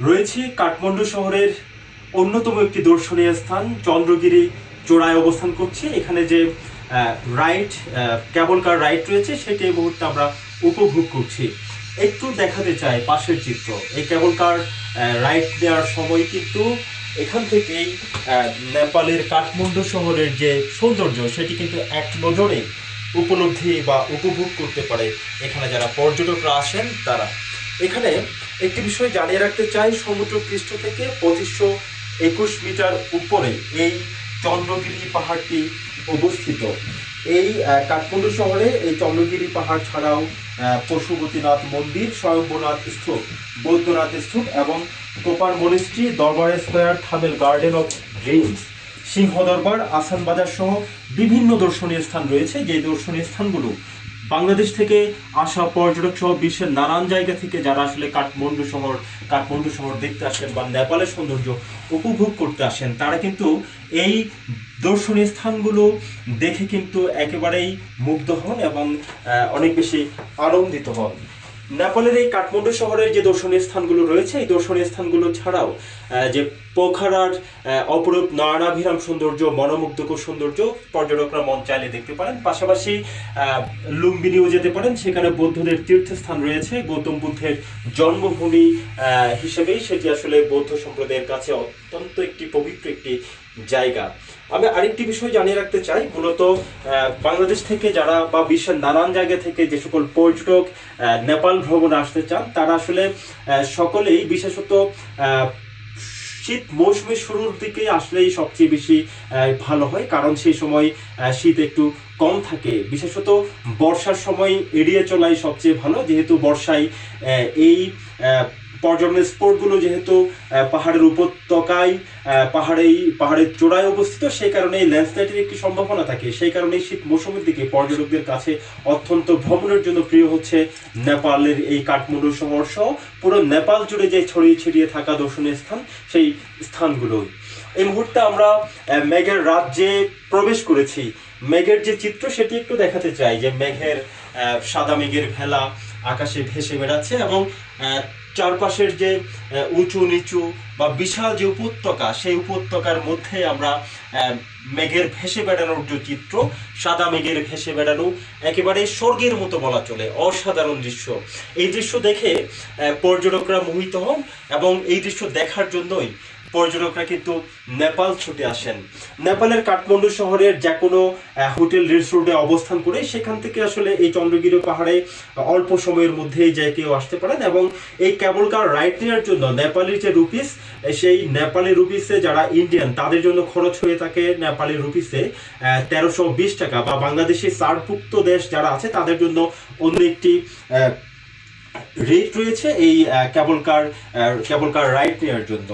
রয়েছে কাঠমান্ডু শহরের অন্যতম একটি দর্শনীয় স্থান, চন্দ্রগিরি চোড়ায় অবস্থান করছে। এখানে যে রাইড কেবল কার রাইড রয়েছে, সেটি এই মুহূর্তে আমরা উপভোগ করছি। একটু দেখাতে চাই পাশের চিত্র। এই কেবল কার রাইড দেওয়ার সময় কিন্তু এখান থেকেই নেপালের কাঠমান্ডু শহরের যে সৌন্দর্য, সেটি কিন্তু এক নজরে উপলব্ধি বা উপভোগ করতে পারে। এখানে যারা পর্যটকরা আসেন, তারা এখানে একটি বিষয় জানিয়ে রাখতে চাই সমুদ্র পৃষ্ঠ থেকে পঁচিশশো একুশ মিটার উপরে এই চন্দ্রগিরি পাহাড়টি অবস্থিত। এই কাঠমান্ডু শহরে এই চন্দ্রগিরি পাহাড় ছাড়াও পশুপতিনাথ মন্দির, স্বয়ম্ভনাথ স্তূপ বৌদ্ধনাথ স্তূপ এবং Kopan monastery Durbar square Thamel garden of dreams. Singha Durbar Asan Bazar সহ বিভিন্ন দর্শনীয় স্থান রয়েছে। যে দর্শনীয় স্থানগুলো বাংলাদেশ থেকে আসা পর্যটক সহ বিশ্বের নানান জায়গা থেকে যারা আসলে কাঠমান্ডু শহর কাঠমান্ডু শহর দেখতে আসেন বা নেপালের সৌন্দর্য উপভোগ করতে আসেন, তারা কিন্তু এই দর্শনীয় স্থানগুলো দেখে কিন্তু একেবারেই মুগ্ধ হন এবং অনেক বেশি আনন্দিত হন। নেপালের এই কাঠমান্ডু শহরের যে দর্শনীয় স্থানগুলো রয়েছে, এই দর্শনীয় স্থানগুলো ছাড়াও যে পোখারার অপরূপ নয়নাভিরাম সৌন্দর্য, মনোমুগ্ধকর সৌন্দর্য পর্যটকরা মন চাইলে দেখতে পারেন। পাশাপাশি লুম্বিনীও যেতে পারেন। সেখানে বৌদ্ধদের তীর্থস্থান রয়েছে। গৌতম বুদ্ধের জন্মভূমি হিসেবেই সেটি আসলে বৌদ্ধ সম্প্রদায়ের কাছে অত্যন্ত একটি পবিত্র একটি জায়গা। আমি আরেকটি বিষয় জানিয়ে রাখতে চাই। মূলত বাংলাদেশ থেকে যারা বা বিশ্বের নানান জায়গা থেকে যে সকল পর্যটক নেপাল ভ্রমণে আসতে চান, তারা আসলে সকলেই বিশেষত শীত মৌসুমের শুরুর দিকে আসলেই সবচেয়ে বেশি ভালো হয়। কারণ সেই সময় শীত একটু কম থাকে। বিশেষত বর্ষার সময় এড়িয়ে চলাই সবচেয়ে ভালো। যেহেতু বর্ষায় এই পর্যটন স্পটগুলো যেহেতু পাহাড়ের উপত্যকায় পাহাড়েই, পাহাড়ের চূড়ায় অবস্থিত, সেই কারণে এই ল্যান্ডস্লাইডের একটি সম্ভাবনা থাকে। সেই কারণে শীত মৌসুমের দিকে পর্যটকদের কাছে অত্যন্ত ভ্রমণের জন্য প্রিয় হচ্ছে নেপালের এই কাঠমান্ডু শহর সহ পুরো নেপাল জুড়ে যে ছড়িয়ে ছিটিয়ে থাকা দর্শনীয় স্থান, সেই স্থানগুলো এই মুহূর্তে আমরা মেঘের রাজ্যে প্রবেশ করেছি। মেঘের যে চিত্র, সেটি একটু দেখাতে চাই যে মেঘের সাদা মেঘের ভেলা আকাশে ভেসে বেড়াচ্ছে এবং চারপাশের যে উঁচু, নিচু বা বিশাল যে উপত্যকা, সেই উপত্যকার মধ্যে আমরা মেঘের ভেসে বেড়ানোর যে চিত্র, সাদা মেঘের ভেসে বেড়ানো, একেবারে স্বর্গের মতো বলা চলে, অসাধারণ দৃশ্য। এই দৃশ্য দেখে পর্যটকরা মোহিত হন এবং এই দৃশ্য দেখার জন্যই পর্যটকরা কিন্তু নেপাল ছুটে আসেন। নেপালের কাঠমান্ডু শহরের যে কোনো হোটেল রিসোর্টে অবস্থান করে সেখান থেকে আসলে এই চন্দ্রগিরি পাহাড়ে অল্প সময়ের মধ্যেই যে কেউ আসতে পারেন এবং এই কেবল কার রাইড নেওয়ার জন্য নেপালি যে রুপিস সেই নেপালি রুপিসে যারা ইন্ডিয়ান তাদের জন্য খরচ হয়ে থাকে নেপালি রুপিসে তেরোশো টাকা বা বাংলাদেশি সারভুক্ত দেশ যারা আছে তাদের জন্য অন্য একটি রেট রয়েছে এই ক্যাবল কার কেবল কার রাইড নেওয়ার জন্য।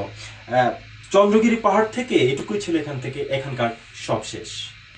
চন্দ্রগিরি পাহাড় থেকে এটুকুই ছিল এখান থেকে, এখানকার সব শেষ